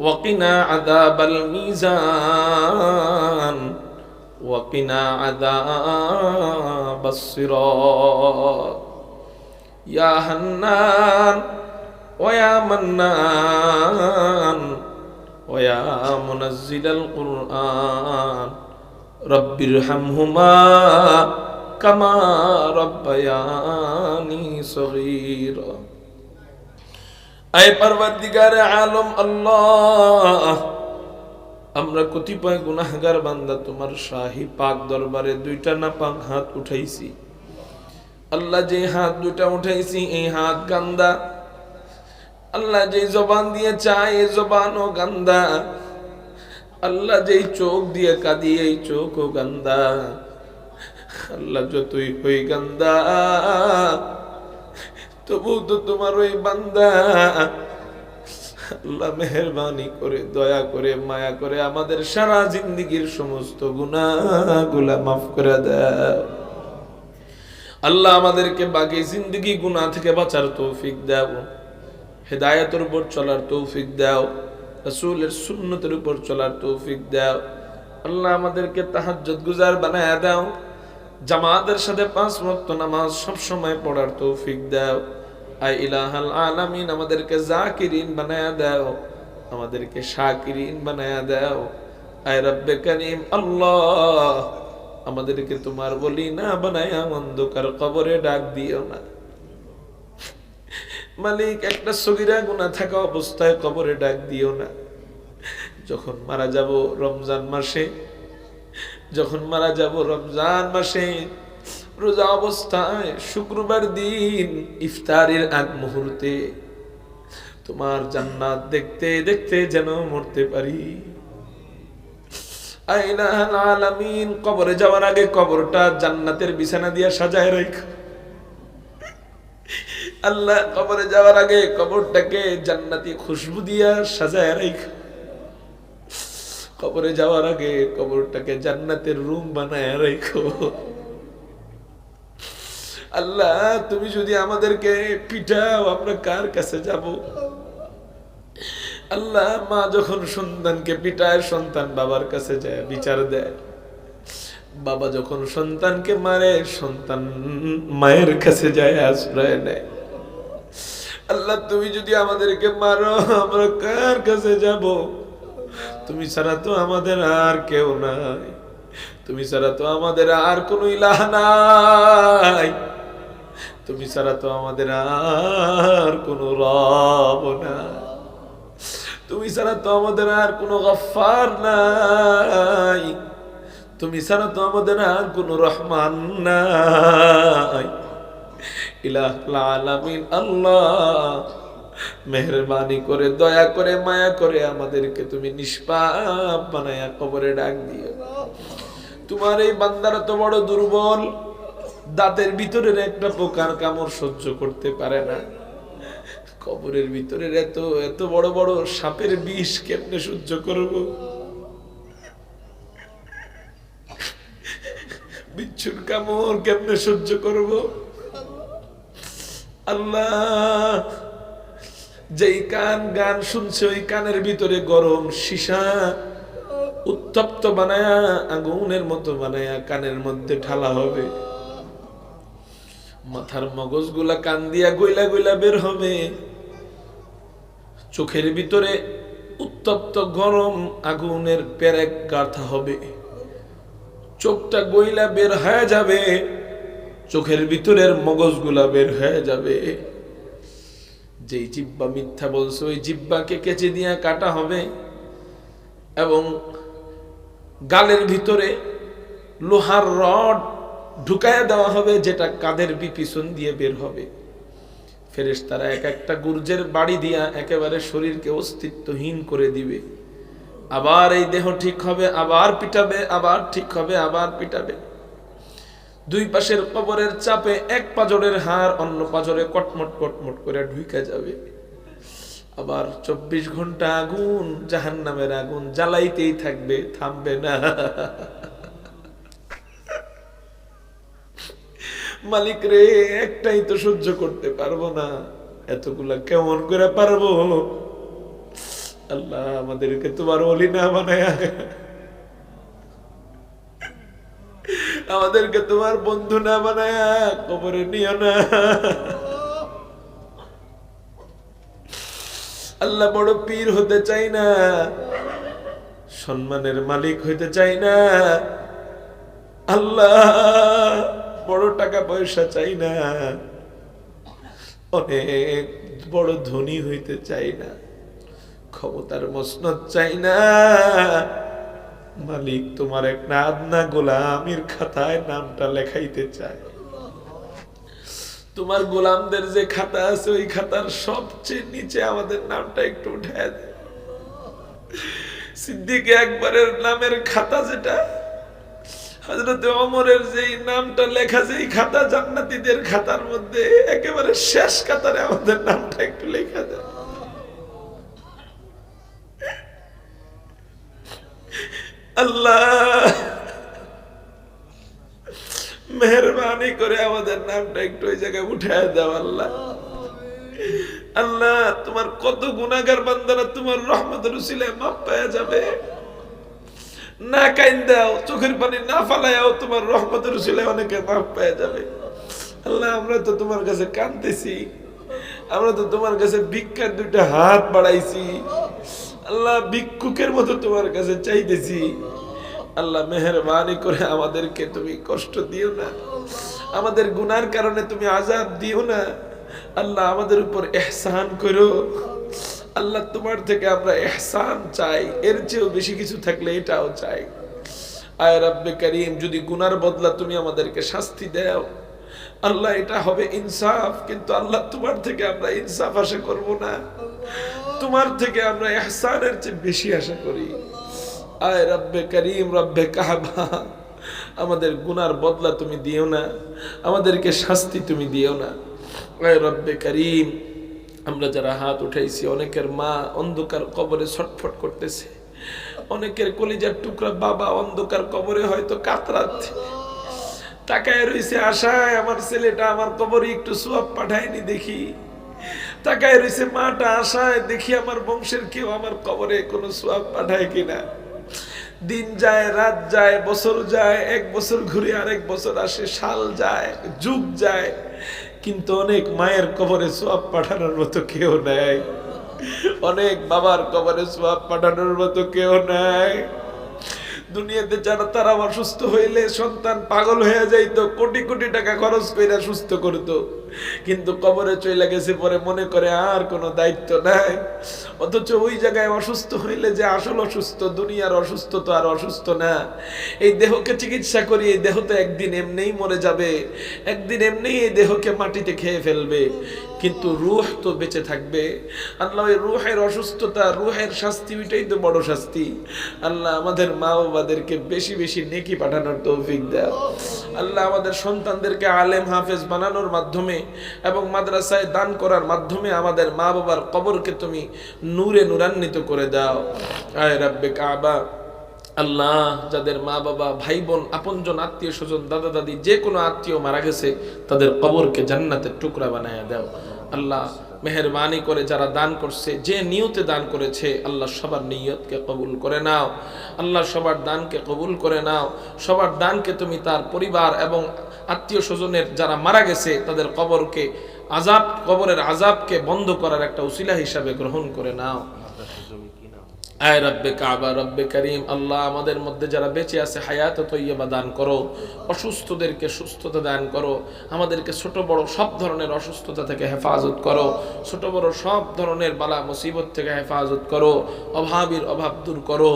ওয়াকিনা আদাবাল মিজান, ওয়াকিনা আদাবাস সিরাত। ইয়া হান্নান ওয়া মান্নান ওয়া মুনাজ্জিলাল কুরআন রব্বির হামহুমা কামা রব্বায়ানি সগীরা। আলম আল্লাহ, আমরা কতিপয় গুনাহগার বান্দা, তোমার শাহী পাক দরবারে দুইটা না পাক হাত উঠাইছি। আল্লাহ যে হাত দুইটা উঠাইছি, এই হাত গান্দা। আল্লাহ যে জবান দিয়ে চায় এই জবান ও গান্দা। আল্লাহ যেই চোখ দিয়ে কাঁদি, এই চোখ ও গান্দা। আল্লাহ যতই হই গান্দা। তবু তো তোমার ওই বান্দা। আল্লাহ মেহরবানি করে, দয়া করে, মায়া করে আমাদের সারা জিন্দিগির সমস্ত গুনাহগুলা মাফ করে দাও। আল্লাহ আমাদেরকে বাকি জিন্দগি গুনাহ থেকে বাঁচার তৌফিক দাও। হেদায়তের উপর চলার তৌফিক দাও। রাসূলের সুন্নতের উপর চলার তৌফিক দাও। আল্লাহ আমাদেরকে তাহাজ্জুদ গুজার বানায়া দাও। জামাতের সাথে পাঁচ ওয়াক্ত নামাজ সব সময় পড়ার তৌফিক দাও। আলামিন, আমাদেরকে জাকিরিন বানায়া দাও, আমাদেরকে শাকিরিন বানায়া দাও। আয় রব্বে করিম, আল্লাহ, আমাদেরকে তোমার বলি না বানায়া, অন্ধকার কবরে ডাক দিও না। মালিক, একটা সগিরা গুণা থাকা অবস্থায় কবরে ডাক দিও না। যখন মারা যাব রমজান মাসে, যখন মারা যাব রমজান মাসে রোজা অবস্থায় শুক্রবার দিন ইফতারের আগ মুহূর্তে তোমার জান্নাত দেখতে দেখতে যেন মরতে পারি। কবরে যাওয়ার আগে কবরটা জান্নাতের বিছানা দিয়া সাজায় রাখো। আল্লাহ কবরে যাওয়ার আগে কবরটাকে জান্নাতি খুশবু দিয়া সাজায় রাখো। কবরে যাওয়ার আগে কবরটাকে জান্নাতের রুম বানায় রেখো। আল্লাহ, তুমি যদি আমাদেরকে পিঠাও আমরা কার কাছে যাব? আল্লাহ, মা যখন সন্তানকে পিটায়, সন্তান বাবার কাছে যায়, বিচার দেয়। বাবা যখন সন্তানকে মারে, সন্তান মায়ের কাছে যায়, আশ্রয় নেয়। আল্লাহ, তুমি যদি আমাদেরকে মারো, আমরা কার কাছে যাব? তুমি ছাড়া তো আমাদের আর কেউ নাই। তুমি ছাড়া তো আমাদের আর কোনো ইলাহ নাই। তুমি ছাড়া তো আমাদের আর কোনো রব নাই। তুমি ছাড়া তো আমাদের আর কোনো গফার নাই। তুমি ছাড়া তো আমাদের আর কোনো রহমান নাই। ইলাহ আলামিন আল্লাহ, মেহরবানি করে, দয়া করে, মায়া করে আমাদেরকে তুমি নিষ্পাপ বানায়া কবরে ডাক দিও। তোমার এই বান্দারা তো বড় দুর্বল। দাঁতের ভিতরের একটা পোকার কামড় সহ্য করতে পারে না। কবরের ভিতরের এত এত বড় বড় সাপের বিষ কেমনে সহ্য করব? বিচ্ছুর কামড় কেমনে সহ্য করব? আল্লাহ, যেই কান গান শুনছে, ওই কানের ভিতরে গরম সীসা, উত্তপ্ত বানায়া, আগুনের মতো বানায়া কানের মধ্যে ঢালা হবে। মাথার মগজগুলা কান দিয়া গইলা গইলা বের হবে। চোখের ভিতরে উত্তপ্ত গরম আগুনের পেরেক গাঁথা হবে। চোখটা গইলা বের হয়ে যাবে, চোখের ভিতরের মগজগুলা বের হয়ে যাবে। যেই জিব্বা মিথ্যা বলছে, ওই জিব্বাকে কেচে দিয়া কাটা হবে এবং গালের ভিতরে লোহার রড ঢুকায় দেওয়া হবে, যেটা কাদের পিছন দিয়ে বের হবে। ফেরেশতারা এক একটা গুর্জের বাড়ি দিয়া একেবারে শরীরকে অস্তিত্বহীন করে দিবে। আবার এই দেহ ঠিক হবে, আবার পিটাবে, আবার ঠিক হবে, আবার পিটাবে। দুই পাশের কবরের চাপে এক পাজরের হাড় অন্য পাজরে কটমট কটমট করে ঢুকে যাবে। আবার চব্বিশ ঘণ্টা আগুন জাহান নামের আগুন জ্বালাইতেই থাকবে, থামবে না। মালিক রে, একটাই তো সহ্য করতে পারব না। এতগুলা কেমন করে পারব? আল্লাহ আমাদেরকে তোমার অলি না বানায়। আমাদেরকে তোমার বন্ধু না বানায়, কবরে নিও না। আল্লাহ বড় পীর হতে চাই না, সম্মানের মালিক হইতে চাই না। আল্লাহ বড় টাকা পয়সা চাই না। অনেক বড় ধনী হইতে চাই না। ক্ষমতার মসনদ চাই না। মালিক তোমার এক নাদনা গোলামির খাতায় নামটা লেখাইতে চায়। তোমার গোলামদের যে খাতা আছে, ওই খাতার সবচেয়ে নিচে আমাদের নামটা একটু দেয় সিদ্দিকে একবারের নামের খাতা যেটা হজরত অমরের যেই নামটা লেখা, যেই খাতা খাতার মধ্যে, একেবারে শেষ কাতারে আমাদের নামটা একটু লেখা দেয় আল্লাহ, মেহরবানি করে আমাদের নামটা একটু ওই জায়গায় উঠায় দাও, আল্লাহ। আল্লাহ, তোমার কত গুণাগার বান্দারা তোমার রহমত রুসিলে মাপ পাওয়া যাবে। না কাইন দাও, চোখের পানি না ফালাইয়াও তোমার রহমতের উসিলায় অনেকে মাপ পাওয়া যাবে। আল্লাহ, আমরা তো তোমার কাছে কাঁদতেছি। আমরা তো তোমার কাছে ভিক্ষার দুইটা হাত বাড়াইছি। আল্লাহ, ভিক্ষুকের মতো তোমার কাছে চাইতেছি। আল্লাহ, মেহরবানি করে আমাদেরকে তুমি কষ্ট দিও না। আমাদের গুনার কারণে তুমি আজাব দিও না। আল্লাহ, আমাদের উপর এহসান করো। আল্লাহ তোমার থেকে আমরা এহসান চাই। এর চেয়েও বেশি কিছু থাকলে এটাও চাই। আয় রাব্বে করিম, যদি গুনার বদলা তুমি আমাদেরকে শাস্তি দাও। আল্লাহ, এটা হবে ইনসাফ, কিন্তু আল্লাহ তোমার থেকে আমরা ইনসাফ আশা করব না। তোমার থেকে আমরা এহসানের চেয়ে বেশি আশা করি। আয় রব্বে করিম, রব্বে কাহাবা আমাদের গুনার বদলা তুমি দিও না। আমাদেরকে শাস্তি তুমি দিও না। আয় রব্বে করিম আমরা যারা হাত উঠাইছি, অনেকের মা অন্ধকার কবরে ছটফট করতেছে। অনেকের কলিজার টুকরা বাবা অন্ধকার কবরে হয়তো কাতরাচ্ছে। তাকায় রয়েছে আশায়, আমার ছেলেটা আমার কবরে একটু সোয়াব পাঠায়নি দেখি। তাকায় রয়েছে মাটা আশায়, দেখি আমার বংশের কেউ আমার কবরে কোনো সোয়াব পাঠায় কিনা। দিন যায়, রাত যায়, বছর যায়, এক বছর ঘুরে আরেক বছর আসে, সাল যায়, যুগ যায়। কিন্তু অনেক মায়ের কবরে সোয়াব পাঠানোর মতো কেউ নেয় অনেক বাবার কবরে সোয়াব পাঠানোর মতো কেউ নাই। দুনিয়াতে যারা তারা অসুস্থ হইলে সন্তান পাগল হয়ে যাইতো, কোটি কোটি টাকা খরচ করে সুস্থ করতো। কিন্তু কবরে চলে গেছে পরে মনে করে আর কোনো দায়িত্ব নাই। অথচ ওই জায়গায় অসুস্থ হইলে যে আসল অসুস্থ, দুনিয়ার অসুস্থ তো আর অসুস্থ না। এই দেহকে চিকিৎসা করি, এই দেহ তো একদিন এমনিই মরে যাবে, একদিন এমনিই এই দেহকে মাটিতে খেয়ে ফেলবে। কিন্তু রুহ তো বেঁচে থাকবে। আল্লাহ ওই রুহের অসুস্থতা, রুহের শাস্তি ওইটাই তো বড় শাস্তি। আল্লাহ আমাদের মা বাবাদেরকে বেশি বেশি নেকি পাঠানোর তৌফিক দেয় আল্লাহ আমাদের সন্তানদেরকে আলেম হাফেজ বানানোর মাধ্যমে এবং মাদ্রাসায় দান করার মাধ্যমে আমাদের মা বাবার কবরকে তুমি নূরে নূরান্বিত করে দাও। আয় রাব্বে কাবা। আল্লাহ, যাদের মা বাবা, ভাই বোন, আপনজন, আত্মীয় স্বজন, দাদা দাদি, যে কোনো আত্মীয় মারা গেছে, তাদের কবরকে জান্নাতের টুকরা বানায় দাও। আল্লাহ মেহরবানি করে যারা দান করছে, যে নিয়তে দান করেছে, আল্লাহ সবার নিয়তকে কবুল করে নাও। আল্লাহ সবার দানকে কবুল করে নাও। সবার দানকে তুমি তার পরিবার এবং আত্মীয় স্বজনের যারা মারা গেছে, তাদের কবরকে আজাব, কবরের আজাবকে বন্ধ করার একটা উসিলা হিসাবে গ্রহণ করে নাও। আয় রব্বে কাবা, রব্বে করিম, আল্লাহ আমাদের মধ্যে যারা বেঁচে আছে, হায়াত তৈয়বা দান করো, অসুস্থদেরকে সুস্থতা দান করো, আমাদেরকে ছোট বড় সব ধরনের অসুস্থতা থেকে হেফাজত করো, ছোট বড় সব ধরনের বালা মুসিবত থেকে হেফাজত করো, অভাবীর অভাব দূর করো,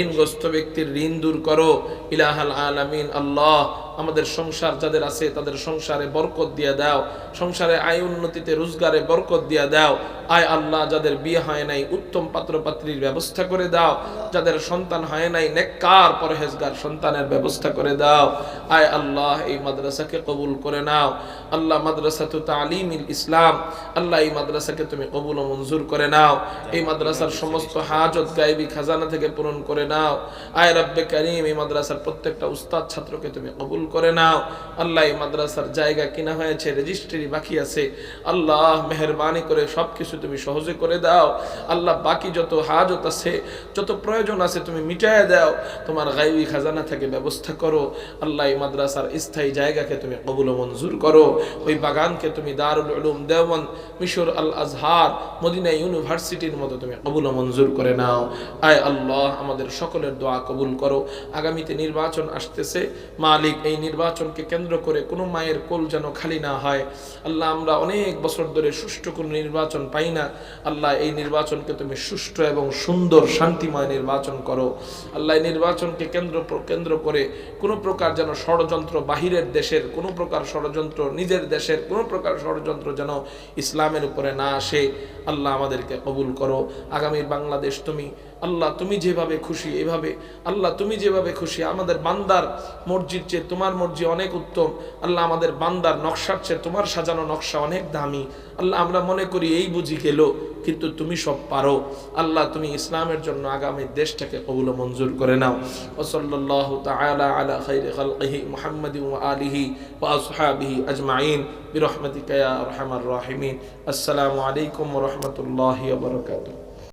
ঋণগ্রস্ত ব্যক্তির ঋণ দূর করো, ইলাহাল আলামিন, আল্লাহ আমাদের সংসার যাদের আছে, তাদের সংসারে বরকত দিয়ে দাও। সংসারে আয় উন্নতিতে, রোজগারে বরকত দিয়ে দাও। আয় আল্লাহ, যাদের বিয়ে হয় নাই, উত্তম পাত্রপাত্রীর ব্যবস্থা করে দাও। যাদের সন্তান হয় নাই, নেককার পরহেজগার সন্তানের ব্যবস্থা করে দাও। আয় আল্লাহ, এই মাদ্রাসাকে কবুল করে নাও। আল্লাহ মাদ্রাসা তো তালিমিল ইসলাম, আল্লাহ এই মাদ্রাসাকে তুমি কবুল ও মঞ্জুর করে নাও। এই মাদ্রাসার সমস্ত হাজত, গায়েবী খাজানা থেকে পূরণ করে নাও। আয় রব্বে করিম, এই মাদ্রাসার প্রত্যেকটা উস্তাদ ছাত্রকে তুমি কবুল করে নাও। আল্লাহ মাদ্রাসার জায়গা কিনা হয়েছে রেজিস্ট্রি বাকি আছে। আল্লাহ মেহরবানি করে সব কিছু তুমি সহজে করে দাও। আল্লাহ বাকি যত হাজত আছে, যত প্রয়োজন আছে তুমি মিটায় দাও। তোমার গাইবি খাজানা থেকে ব্যবস্থা করো। আল্লাহ মাদ্রাসার স্থায়ী জায়গাকে তুমি কবুল মঞ্জুর করো। ওই বাগানকে তুমি দারুল উলুম দেওয়ান, মিশর আল আজহার, মদিনা ইউনিভার্সিটির মতো তুমি কবুল মঞ্জুর করে নাও। আয় আল্লাহ, আমাদের সকলের দোয়া কবুল করো। আগামীতে নির্বাচন আসতেছে। মালিক এই নির্বাচনকে কেন্দ্র করে কোনো মায়ের কোল যেন খালি না হয়। আল্লাহ, আমরা অনেক বছর ধরে সুষ্ঠু কোনো নির্বাচন পাই না। আল্লাহ, এই নির্বাচনকে তুমি সুষ্ঠু এবং সুন্দর, শান্তিময় নির্বাচন করো। আল্লাহ, এই নির্বাচনকে কেন্দ্র কেন্দ্র করে কোনো প্রকার যেন ষড়যন্ত্র বাহিরের দেশের, কোনো প্রকার ষড়যন্ত্র নিজের দেশের, কোনো প্রকার ষড়যন্ত্র যেন ইসলামের উপরে না আসে। আল্লাহ, আমাদেরকে কবুল করো। আগামীর বাংলাদেশ তুমি আল্লাহ, তুমি যেভাবে খুশি, এভাবে। আল্লাহ, তুমি যেভাবে খুশি, আমাদের বান্দার মসজিদ চেয়ে তোমার মসজিদ অনেক উত্তম। আল্লাহ, আমাদের বান্দার নকশার চেয়ে তোমার সাজানো নকশা অনেক দামি। আল্লাহ, আমরা মনে করি এই বুঝি গেল, কিন্তু তুমি সব পারো। আল্লাহ, তুমি ইসলামের জন্য আগামী দেশটাকে কবুল মঞ্জুর করে নাও। ও সাল্লাল্লাহু আলা আলিহি আজমাইন। আসসালামু আলাইকুম রাহমাতুল্লাহি বারাকাতুহু।